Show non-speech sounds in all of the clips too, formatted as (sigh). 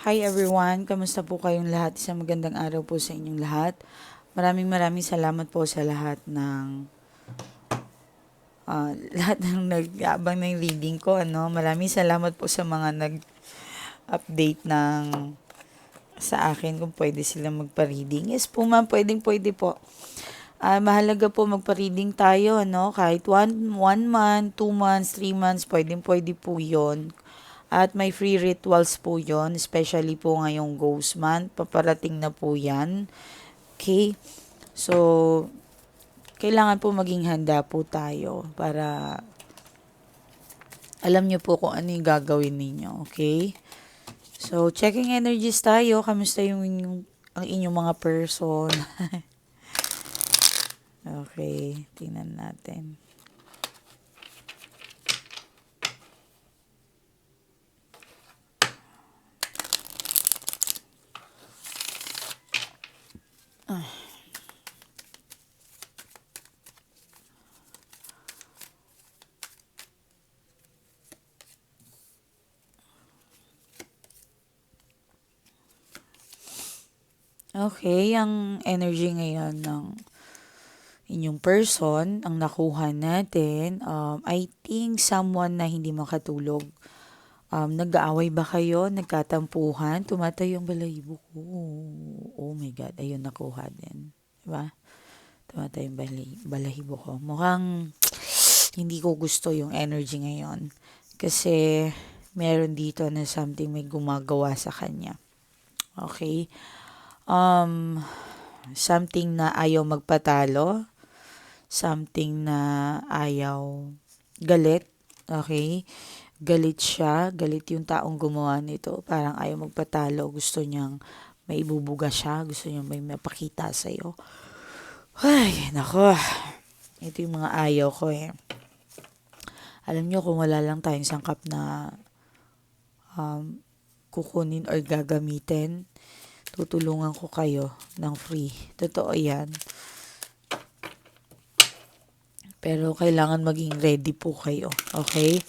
Hi everyone, kamusta po kayong lahat? Isang magandang araw po sa inyong lahat. Maraming maraming salamat po sa lahat ng ah, (laughs) lahat ng nag-abang ng reading ko. Ano? Maraming salamat po sa mga nag-update ng sa akin kung pwede sila magpa-reading. Yes po ma'am, pwedeng pwede po. Ah, mahalaga po magpa-reading tayo, ano? Kahit one, one month, two months, three months, pwedeng pwede po yon At may free rituals po yon especially po ngayong ghost month. Paparating na po yan. Okay? So, kailangan po maging handa po tayo para alam niyo po kung ano yung gagawin ninyo. Okay? So, checking energies tayo. Kamusta yung, yung ang inyong mga person? (laughs) okay, tingnan natin. Okay, ang energy ngayon ng inyong person, ang nakuha natin, um, I think someone na hindi makatulog. Um, nag-aaway ba kayo? Nagkatampuhan? Tumatayo yung balahibo ko. Oh my God, ayun nakuha din. Diba? Tumatayo balahi- balahibo ko. Mukhang hindi ko gusto yung energy ngayon. Kasi meron dito na something may gumagawa sa kanya. Okay? Um, something na ayaw magpatalo. Something na ayaw galit. Okay? Galit siya. Galit yung taong gumawa nito. Parang ayaw magpatalo. Gusto niyang may ibubuga siya. Gusto niyang may mapakita sa'yo. Ay, nako. Ito yung mga ayaw ko eh. Alam niyo kung wala lang tayong sangkap na um, kukunin or gagamitin, tutulungan ko kayo ng free. Totoo yan. Pero kailangan maging ready po kayo. Okay?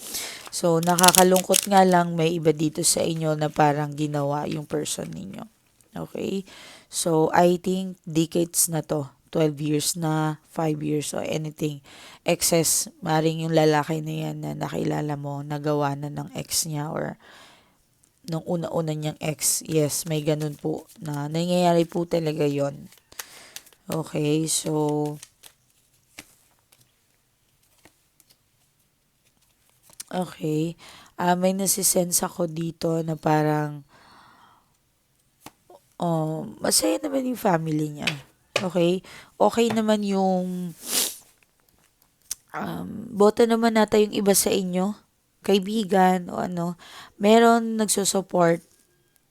So, nakakalungkot nga lang may iba dito sa inyo na parang ginawa yung person ninyo. Okay? So, I think decades na to. 12 years na, 5 years or anything. Excess, maring yung lalaki na yan na nakilala mo, nagawa na ng ex niya or nung una-una niyang ex. Yes, may ganun po na nangyayari po talaga yon Okay, so Okay. Ah, may nasisense ako dito na parang oh, masaya naman yung family niya. Okay? Okay naman yung um, boto naman nata yung iba sa inyo, kaibigan o ano, meron nagsusupport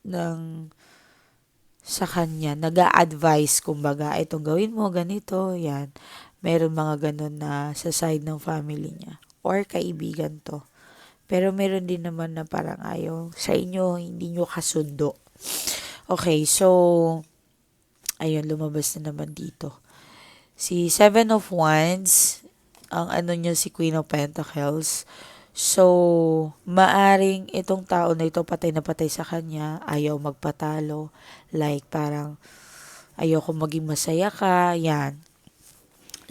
ng sa kanya, nag advise kumbaga, itong gawin mo, ganito, yan. Meron mga ganun na sa side ng family niya or kaibigan to. Pero meron din naman na parang ayaw sa inyo, hindi nyo kasundo. Okay, so, ayun, lumabas na naman dito. Si Seven of Wands, ang ano niya si Queen of Pentacles. So, maaring itong tao na ito patay na patay sa kanya, ayaw magpatalo, like parang ayaw ko maging masaya ka, yan.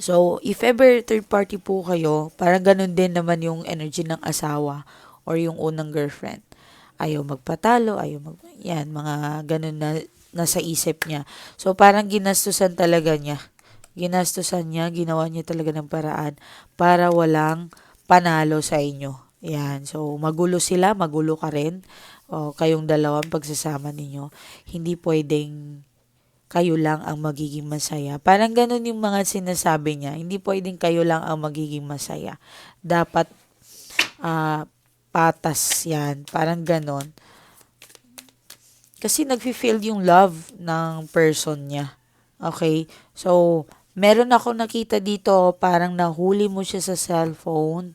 So, if ever third party po kayo, parang ganun din naman yung energy ng asawa or yung unang girlfriend. Ayaw magpatalo, ayaw mag... Yan, mga ganun na nasa isip niya. So, parang ginastusan talaga niya. Ginastusan niya, ginawa niya talaga ng paraan para walang panalo sa inyo. Yan. So, magulo sila, magulo ka rin. O, kayong dalawang pagsasama ninyo. Hindi pwedeng kayo lang ang magiging masaya. Parang ganun yung mga sinasabi niya. Hindi pwedeng kayo lang ang magiging masaya. Dapat uh, patas yan. Parang ganun. Kasi nag-feel yung love ng person niya. Okay? So, meron ako nakita dito, parang nahuli mo siya sa cellphone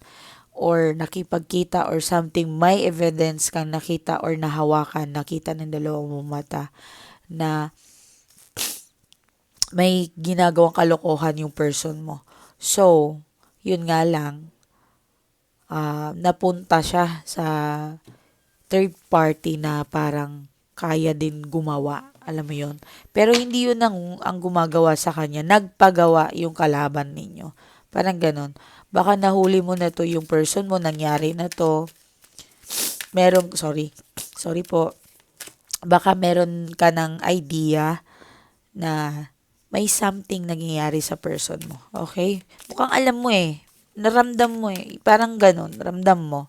or nakipagkita or something, may evidence kang nakita or nahawakan, nakita ng dalawang mong mata na may ginagawang kalokohan yung person mo. So, yun nga lang, uh, napunta siya sa third party na parang kaya din gumawa. Alam mo yon Pero hindi yun ang, ang gumagawa sa kanya. Nagpagawa yung kalaban ninyo. Parang ganon. Baka nahuli mo na to yung person mo, nangyari na to. Merong, sorry, sorry po. Baka meron ka ng idea na may something nangyayari sa person mo. Okay? Mukhang alam mo eh. Naramdam mo eh. Parang ganon. Ramdam mo.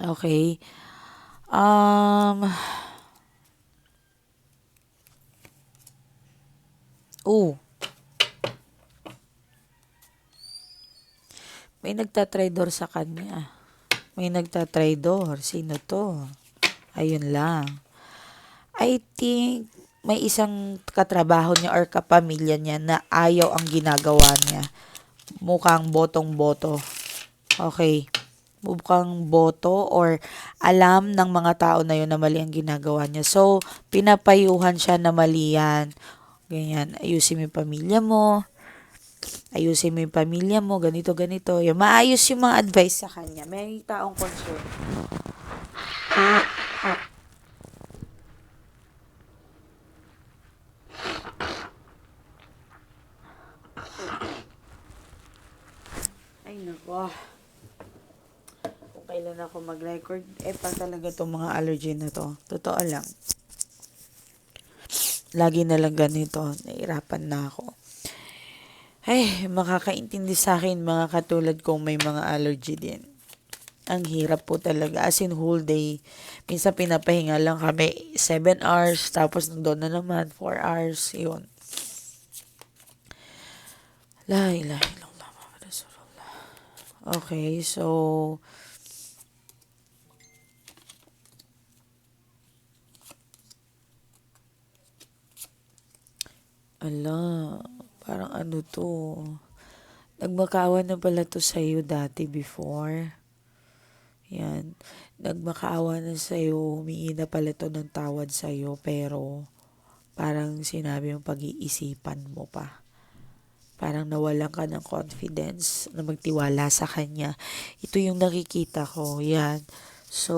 Okay. Um, oh. May nagtatraidor sa kanya. May nagtatraidor. Sino to? Ayun lang. I think may isang katrabaho niya or kapamilya niya na ayaw ang ginagawa niya. Mukhang botong-boto. Okay. Mukhang boto or alam ng mga tao na yun na mali ang ginagawa niya. So, pinapayuhan siya na mali yan. Ganyan. Ayusin mo yung pamilya mo. Ayusin mo yung pamilya mo. Ganito, ganito. Yung maayos yung mga advice sa kanya. May taong concern. Ay, nako. Kailan ako mag-record, eh pa talaga itong mga allergy na to. Totoo lang. Lagi na lang ganito. Nahirapan na ako. Ay, makakaintindi sa akin mga katulad kong may mga allergy din. Ang hirap po talaga. As in whole day. Minsan pinapahinga lang kami 7 hours. Tapos nandun na naman 4 hours. Yun. La ilaha illallah. Okay, so Ala, parang ano to. Nagmakaawa na pala to sa'yo dati before. Yan. Nagmakaawa na sa'yo, humingi na pala to ng tawad sa'yo, pero parang sinabi yung pag-iisipan mo pa. Parang nawalan ka ng confidence na magtiwala sa kanya. Ito yung nakikita ko. Yan. So,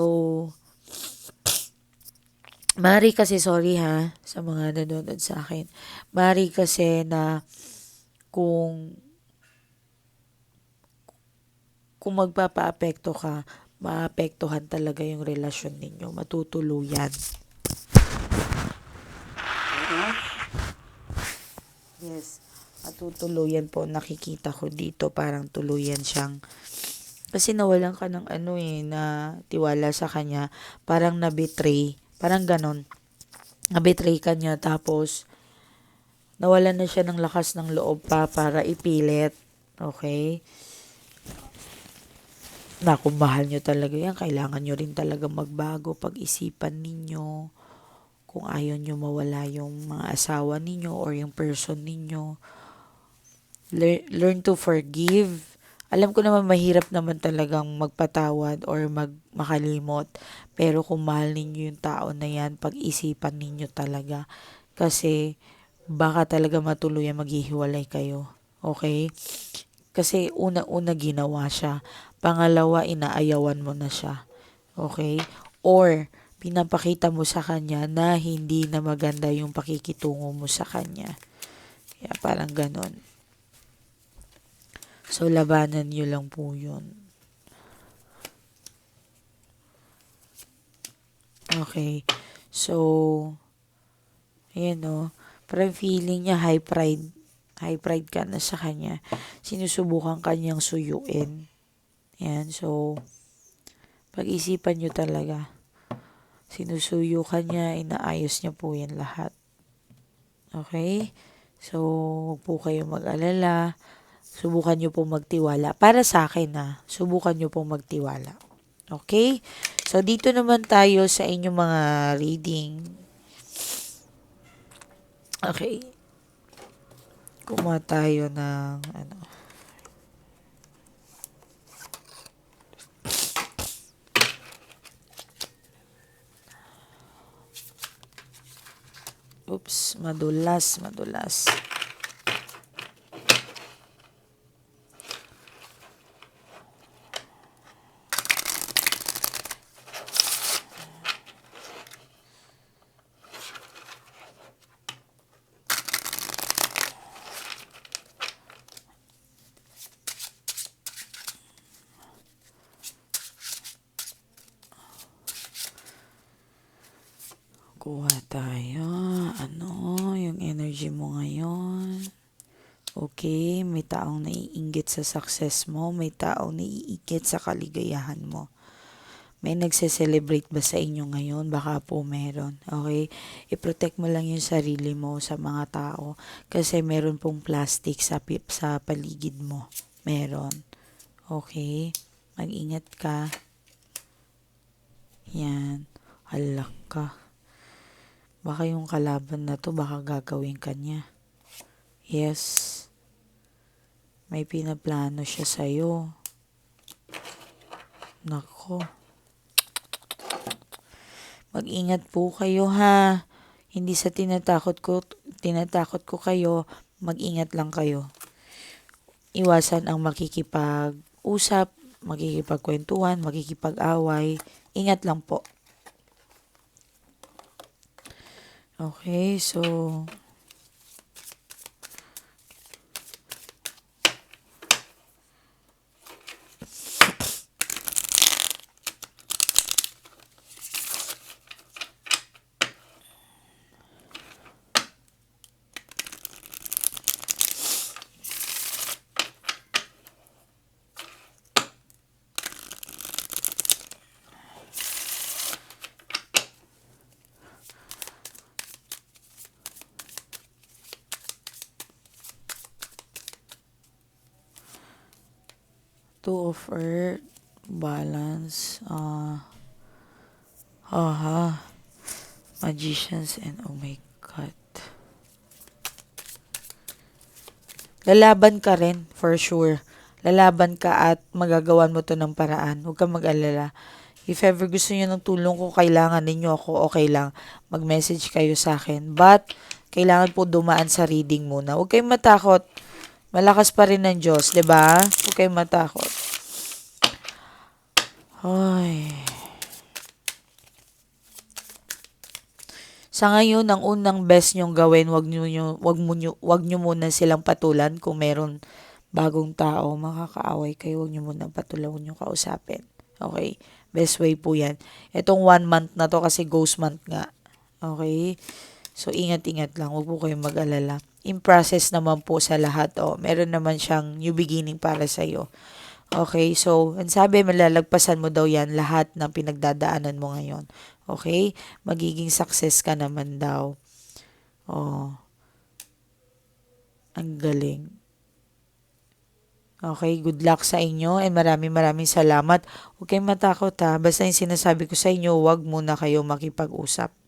Mari kasi, sorry ha, sa mga nanonood sa akin. Mari kasi na kung kung magpapa-apekto ka, maapektuhan talaga yung relasyon ninyo. Matutuluyan. Yes. Matutuluyan po. Nakikita ko dito. Parang tuluyan siyang kasi nawalan ka ng ano eh, na tiwala sa kanya. Parang na-betray. Parang ganon. Na-betray ka niya. Tapos, nawalan na siya ng lakas ng loob pa para ipilit. Okay? Na kung mahal nyo talaga yan, kailangan nyo rin talaga magbago pag-isipan ninyo. Kung ayaw nyo mawala yung mga asawa ninyo or yung person ninyo. Learn, learn to forgive. Alam ko naman mahirap naman talagang magpatawad or mag makalimot. Pero kung mahal ninyo yung tao na yan, pag-isipan ninyo talaga. Kasi baka talaga matuluyan maghihiwalay kayo. Okay? Kasi una-una ginawa siya. Pangalawa, inaayawan mo na siya. Okay? Or, pinapakita mo sa kanya na hindi na maganda yung pakikitungo mo sa kanya. Kaya parang ganon. So, labanan nyo lang po yun. Okay. So, ayan o. Parang feeling niya high pride high pride ka na sa kanya. Sinusubukan kanyang suyuin. Yan, so, pag-isipan nyo talaga. Sinusuyo ka niya, inaayos niya po yan lahat. Okay? So, huwag po kayo mag-alala. Subukan nyo po magtiwala. Para sa akin na, subukan nyo po magtiwala. Okay? So, dito naman tayo sa inyong mga reading. Okay kumuha tayo ng ano Oops, madulas, madulas. Kuha tayo. Ano yung energy mo ngayon? Okay, may taong naiinggit sa success mo, may taong naiinggit sa kaligayahan mo. May nagse-celebrate ba sa inyo ngayon? Baka po meron. Okay? I-protect mo lang yung sarili mo sa mga tao kasi meron pong plastic sa, sa paligid mo. Meron. Okay? Mag-ingat ka. Yan. Halak ka. Baka yung kalaban na to, baka gagawin ka niya. Yes. May pinaplano siya sa'yo. Nako. Mag-ingat po kayo ha. Hindi sa tinatakot ko, tinatakot ko kayo, mag-ingat lang kayo. Iwasan ang makikipag-usap, makikipagkwentuhan, makikipag-away. Ingat lang po. Okay, so Two of Earth, Balance, uh, aha, Magicians, and oh my God. Lalaban ka rin, for sure. Lalaban ka at magagawan mo to ng paraan. Huwag kang mag-alala. If ever gusto niyo ng tulong ko, kailangan ninyo ako, okay lang. Mag-message kayo sa akin. But, kailangan po dumaan sa reading muna. Huwag kayong matakot. Malakas pa rin ng Diyos, 'di ba? Huwag kayong matakot. Ay. Sa ngayon, ang unang best nyong gawin, wag niyo wag mo nyo, wag niyo muna silang patulan kung meron bagong tao makakaaway kayo, wag niyo muna patulan, wag niyo kausapin. Okay? Best way po 'yan. Itong one month na to kasi ghost month nga. Okay? So, ingat-ingat lang. Huwag po kayong mag-alala. In process naman po sa lahat. Oh, meron naman siyang new beginning para sa iyo. Okay, so, ang sabi, malalagpasan mo daw yan lahat ng pinagdadaanan mo ngayon. Okay? Magiging success ka naman daw. Oh. Ang galing. Okay, good luck sa inyo and maraming maraming salamat. Huwag kayong matakot ha. Basta yung sinasabi ko sa inyo, huwag muna kayo makipag-usap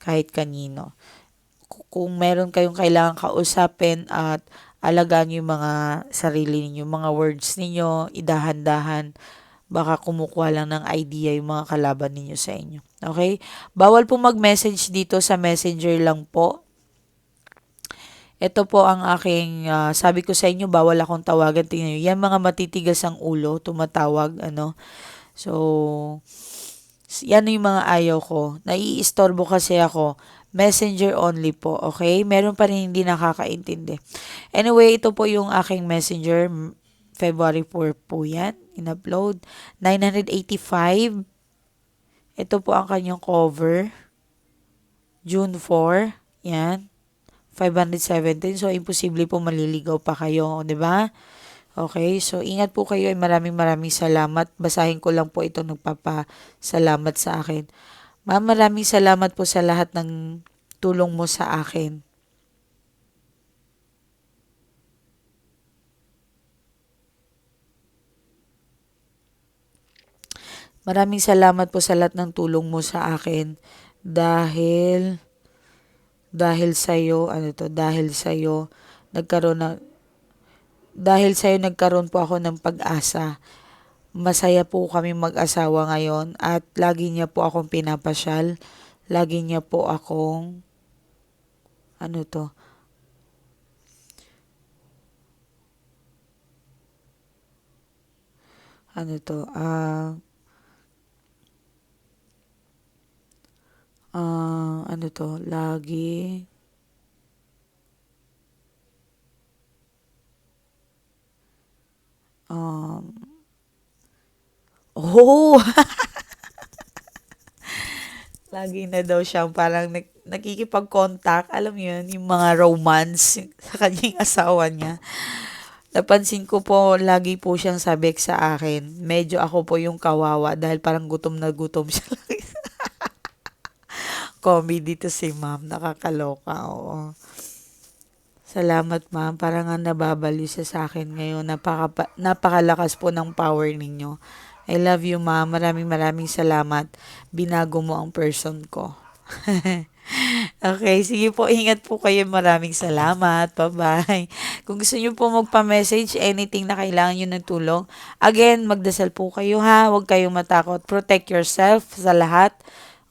kahit kanino. Kung meron kayong kailangan kausapin at alagaan yung mga sarili ninyo, mga words ninyo, idahan-dahan, baka kumukuha lang ng idea yung mga kalaban ninyo sa inyo. Okay? Bawal po mag-message dito sa messenger lang po. Ito po ang aking, uh, sabi ko sa inyo, bawal akong tawagan. Tingnan nyo, yan mga matitigas ang ulo, tumatawag, ano. So, yan yung mga ayaw ko. Naiistorbo kasi ako. Messenger only po, okay? Meron pa rin hindi nakakaintindi. Anyway, ito po yung aking messenger. February 4 po yan. In-upload. 985. Ito po ang kanyang cover. June 4. Yan. 517. So, imposible po maliligaw pa kayo. di ba? Okay, so ingat po kayo ay maraming maraming salamat. Basahin ko lang po ito nagpapasalamat sa akin. Ma'am, maraming salamat po sa lahat ng tulong mo sa akin. Maraming salamat po sa lahat ng tulong mo sa akin dahil dahil sa iyo, ano to, dahil sa iyo nagkaroon na dahil sa'yo nagkaroon po ako ng pag-asa. Masaya po kami mag-asawa ngayon at lagi niya po akong pinapasyal. Lagi niya po akong ano to? Ano to? Ah uh, uh, ano to? Lagi Um, oh! (laughs) Lagi na daw siyang parang nag, nakikipag-contact, alam mo yun, yung mga romance sa kanyang asawa niya. Napansin ko po, lagi po siyang sabik sa akin. Medyo ako po yung kawawa dahil parang gutom na gutom siya. (laughs) Comedy to si ma'am, nakakaloka, oo. Salamat ma'am, parang nga nababaliw sa akin ngayon. Napaka, napakalakas po ng power ninyo. I love you ma'am, maraming maraming salamat. Binago mo ang person ko. (laughs) okay, sige po, ingat po kayo. Maraming salamat. Bye-bye. Kung gusto niyo po magpa-message, anything na kailangan niyo ng tulong, again, magdasal po kayo ha. Huwag kayong matakot. Protect yourself sa lahat.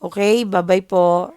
Okay, bye-bye po.